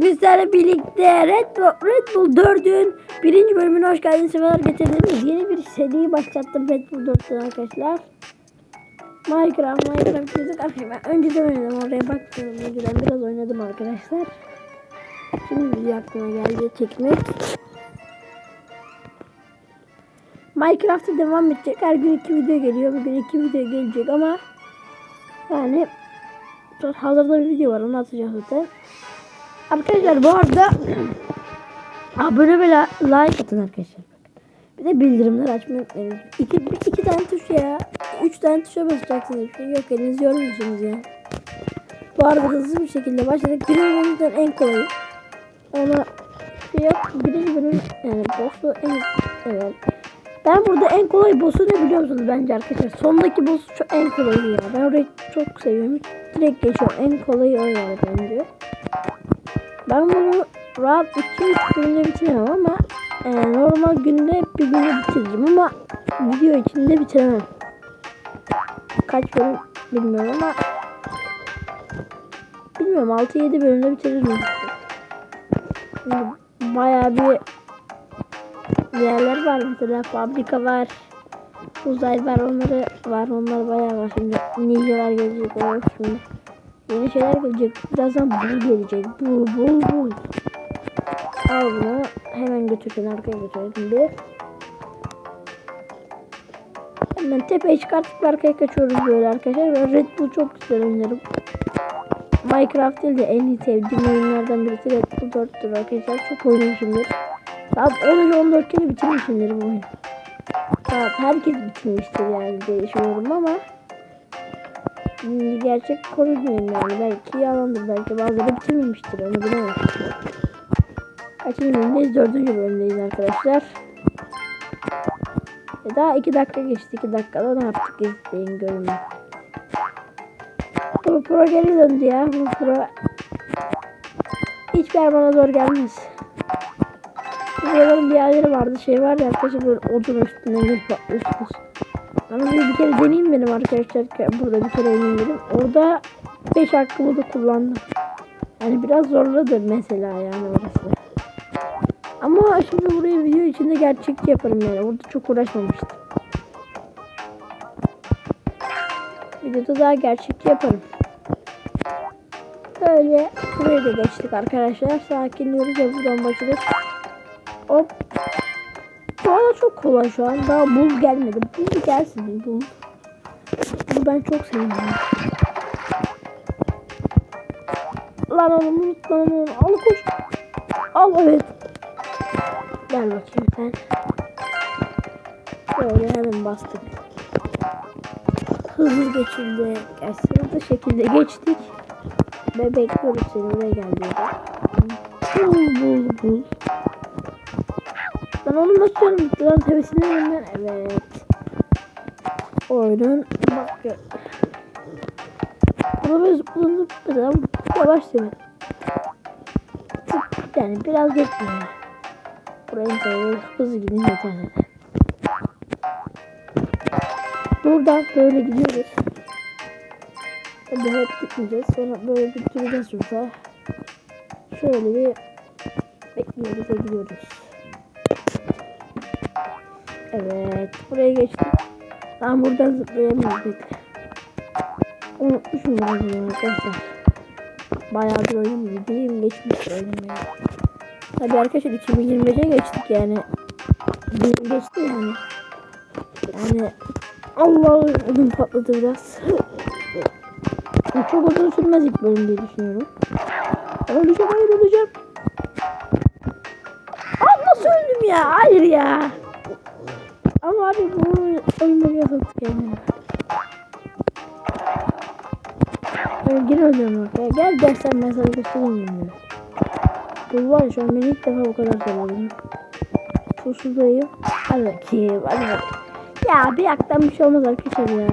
Bugün sizlerle birlikte Red Bull, Red Bull 4'ün birinci bölümüne hoş geldiniz. Sefalar getirdiniz. Yeni bir seri başlattım Red Bull 4'ten arkadaşlar. Minecraft, Minecraft dedik. Arkadaşlar ben önceden oynadım. Oraya baktım. Önceden biraz oynadım arkadaşlar. Şimdi video aklıma geldi çekmek. Minecraft'a devam edecek. Her gün iki video geliyor. Bugün iki video gelecek ama yani hazırda bir video var. Onu atacağım zaten. Arkadaşlar bu arada abone ve like atın arkadaşlar. Bir de bildirimler açmayı unutmayın. İki, iki tane tuş ya. Üç tane tuşa basacaksınız. Şey yok elinizi yormuyorsunuz ya. Bu arada hızlı bir şekilde başladık. Bir bölümden en kolayı. Ona şey yok. Birinci bölüm yani boss'u en evet. Ben burada en kolay boss'u ne biliyor musunuz bence arkadaşlar? Sondaki boss çok en kolayı ya. Ben orayı çok seviyorum. Direkt geçiyorum. En kolayı o yani bence. Ben bunu rahat 2-3 günde bitiremem ama e, normal günde bir günde bitiririm ama video içinde bitiremem. Kaç bölüm bilmiyorum ama bilmiyorum 6-7 bölümde bitiririm. Şimdi bayağı bir yerler var mesela fabrika var. Uzay var onları var onlar bayağı var şimdi ninjalar gelecek o şimdi yeni şeyler gelecek. Birazdan bul gelecek. Bul bul bul al bunu. Hemen götürün arkaya götürelim şimdi. Hemen tepeye çıkartıp arkaya kaçıyoruz böyle arkadaşlar. Ben Red Bull çok güzel oynarım Minecraft değil de en iyi sevdiğim oyunlardan birisi Red Bull 4'tür arkadaşlar. Çok oynamışımdır. Saat 13-14 kere bitirmişimdir bu oyunu Saat herkes bitirmiştir yani diye düşünüyorum ama gerçek konuşmuyorum yani. Belki yalandır. Belki bazıları bitirmemiştir. Onu bilemem. Kaçıncı bölümdeyiz? Dördüncü bölümdeyiz arkadaşlar. E daha iki dakika geçti. iki dakikada ne yaptık izleyin görün. Bu pro geri döndü ya. Bu pro hiçbir bana zor gelmez. Buraların bir yerleri vardı. Şey var arkadaşlar böyle odun üstünden gelip patlıyorsunuz. Ama bir, bir kere deneyeyim benim arkadaşlar. Burada bir kere oynayayım dedim. Orada 5 hakkımı da kullandım. Yani biraz zorladı mesela yani orası. Ama şimdi buraya video içinde gerçekçi yaparım yani. Orada çok uğraşmamıştım. Videoda daha gerçekçi yaparım. Böyle buraya da geçtik arkadaşlar. Sakinliyoruz ve buradan başladık. Hop bu arada çok kolay şu an. Daha bul gelmedi. Bul gelsin bul. Bunu ben çok seviyorum. Lan onu unutma onu. Al koş. Al evet. Gel bakayım sen. Böyle hemen bastık. Hızlı geçildi. Yani hızlı şekilde geçtik. Ve bekliyoruz seni oraya geldiğinde. Bul bul bul. Ben onu basıyorum. Bittiler tepesine hemen. Evet. Oyunun bak. Bunu böyle zıplanıp mesela yavaş değil Yani biraz bekliyor. Buraya böyle hızlı gidin yeter. Buradan böyle gidiyoruz. Tabii hep gitmeyeceğiz. Sonra böyle bir duracağız şurada. Şöyle bir bekliyoruz ve gidiyoruz. Evet. Buraya geçtik. Ben buradan zıplayamıyorum bekle. Unutmuşum bunu arkadaşlar. Bayağıdır oyun bileyim geçmiş oyun ya. Tabi arkadaşlar 2025'e geçtik yani. Bir geçti yani. Yani Allah ödüm patladı biraz. Çok uzun sürmez ilk bölüm diye düşünüyorum. Öleceğim hayır öleceğim. Aa nasıl öldüm ya? Hayır ya. Abi bu oyunu yazık yani. Ben geri ölüyorum ortaya. Gel dersen ben sana göstereyim bunu. Bu var şu an beni ilk defa bu kadar zorladım. Susuzlayım. Hadi bakayım. Hadi bakayım. Ya bir yaktan bir şey olmaz arkadaşlar ya.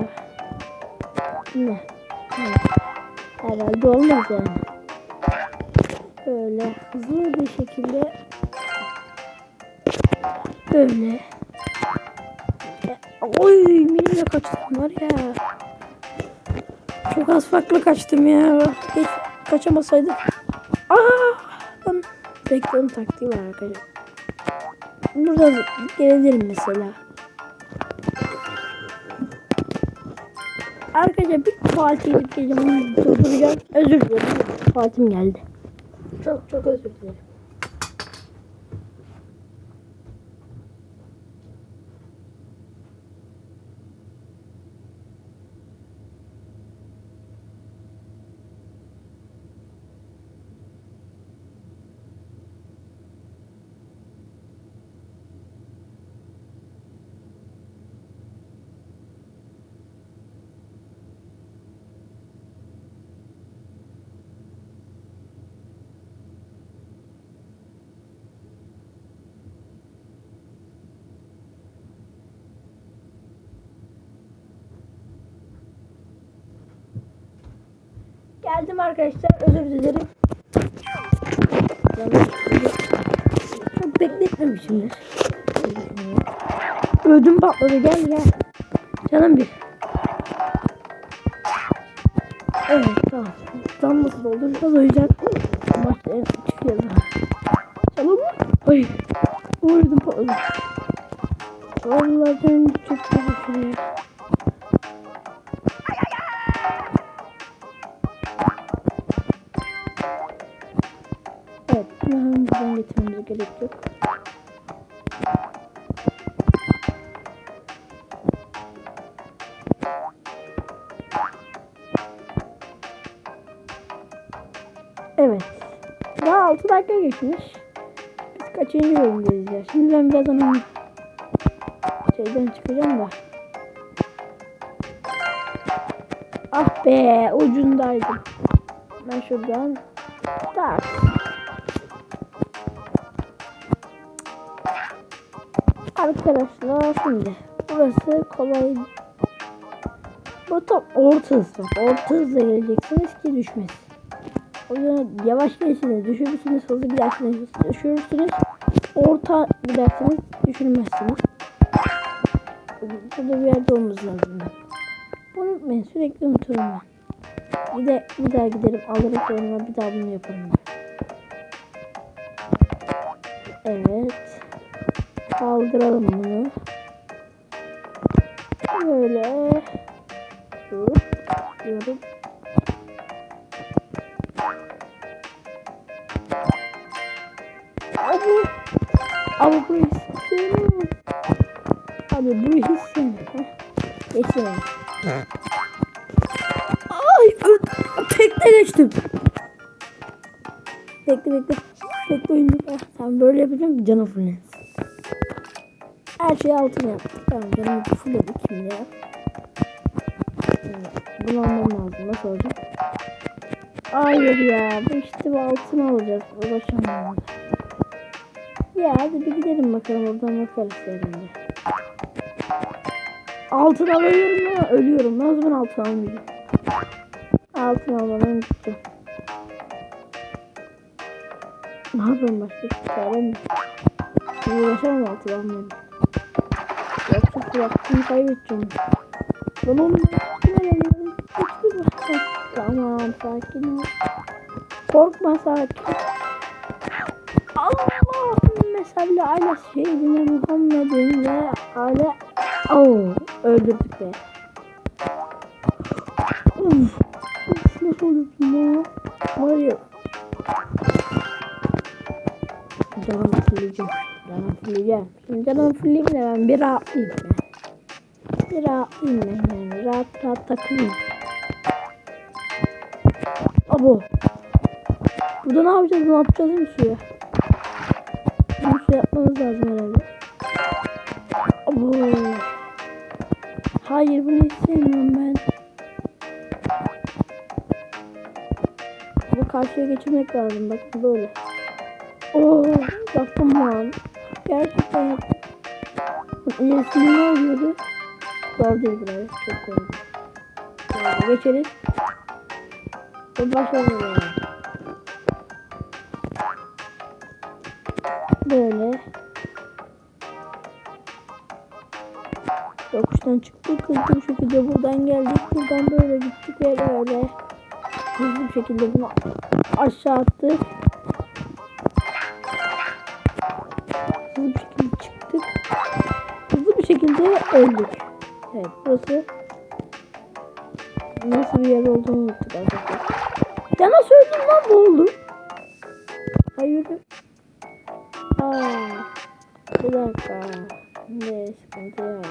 Ne? Herhalde olmaz yani. Böyle hızlı bir şekilde böyle Oy benimle kaçtım var ya. Çok az farklı kaçtım ya. Hiç kaçamasaydım. Aa Spectrum taktiği var arkadaşlar. Burada gelebilirim mesela. Arkadaşlar bir Fatih'lik geleceğim. Onu durduracağım. Özür dilerim. Fatih'im geldi. Çok çok özür dilerim. Geldim arkadaşlar. Özür dilerim. Çok bekletmemişimdir. Ödüm patladı. Gel gel. Canım bir. Evet tamam. Tam nasıl dolduracağız o yüzden başlayalım. Çıkıyoruz. Canım. Ay. Ödüm patladı. Vallahi canım çok kötü gerek yok. Evet. Daha 6 dakika geçmiş. Biz kaçıncı bölümdeyiz ya? Şimdi ben birazdan onu şeyden çıkacağım da. Ah be ucundaydım. Ben şuradan tak. Arkadaşlar şimdi burası kolay. Bu tam orta hız. bak, Orta hızla geleceksiniz ki düşmez. O yüzden yavaş gelirsiniz düşürürsünüz. Hızlı gidersiniz düşürürsünüz. Orta gidersiniz düşürmezsiniz. Burada bir yerde olmamız lazım. Bunu unutmayın sürekli unuturum ben. Bir de bir daha giderim alırım sonra bir daha bunu yaparım. Evet. Kaldıralım bunu. Böyle. Dur. Diyorum. Abi. Abi bu hissi. Abi bu hissi. Geçsin. Ay tekte geçtim. Bekle bekle. Bekle oyunu. Ah, tamam böyle yapacağım canım fullensin. Her şeyi altına yaptık. Tamam canım fulledik şimdi ya. Bunu almam lazım. Nasıl olacak? Hayır ya. Bu işte bu altına alacağız. Uğraşamam. Ya hadi bir gidelim bakalım oradan bakarız yerinde. Altın alıyorum ya ölüyorum. Ne zaman altın almayacağım? Altın almadan gitti. Ne yapayım başka çarem yok. Uğraşamam altın almayayım. Vaktimi kaybedeceğim. Mi? Tamam sakin ol. Korkma sakin. Allahümme salli ala seyyidine Muhammedin ve ala Oo, öldürdük be. Uf, uf nasıl öldürdüm ya? Ya. Canım fulleyeceğim. Canım fulleyeceğim. Şimdi canım fulleyeyim de ben bir rahatlayayım Bir rahatlayayım ben yani. Rahat rahat takılayım. Abo. Burada ne yapacağız? Ne yapacağız değil mi suya? Bunu suya yapmamız lazım herhalde. Abo. Hayır bunu hiç sevmiyorum ben. Bu karşıya geçirmek lazım. Bak böyle. Oo, yaptım lan. Gerçekten yaptım. İlerisinde ne oluyordu? Zor değil biraz. Çok kolay. Şöyle geçelim. Bu başarılı. Böyle. Yokuştan çıktık. Hızlı bir şekilde buradan geldik. Buradan böyle gittik ve böyle. Hızlı bir şekilde bunu aşağı attık. Hızlı bir şekilde çıktık. Hızlı bir şekilde öldük. Evet burası nasıl bir yer olduğunu unuttuk arkadaşlar. Ya nasıl öldüm lan bu oldu? Hayır. Aa, bir dakika. Ne sıkıntı ya.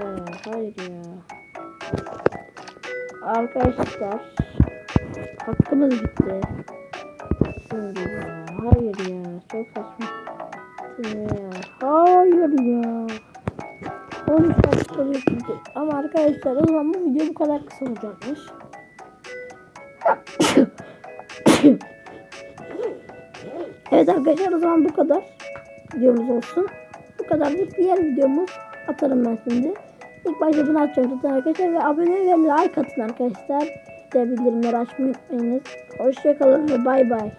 Ya, hayır ya. Arkadaşlar. Hakkımız bitti. Şimdi ya. Hayır ya. Çok saçma. Ya. Hayır ya. 13 dakika bitti. Ama arkadaşlar o zaman bu video bu kadar kısa olacakmış. evet arkadaşlar o zaman bu kadar videomuz olsun. Bu kadar da diğer videomuz atarım ben şimdi. İlk başta bunu atacağım arkadaşlar ve abone ve like atın arkadaşlar. Bir de bildirimleri açmayı unutmayınız. Hoşçakalın ve bay bay.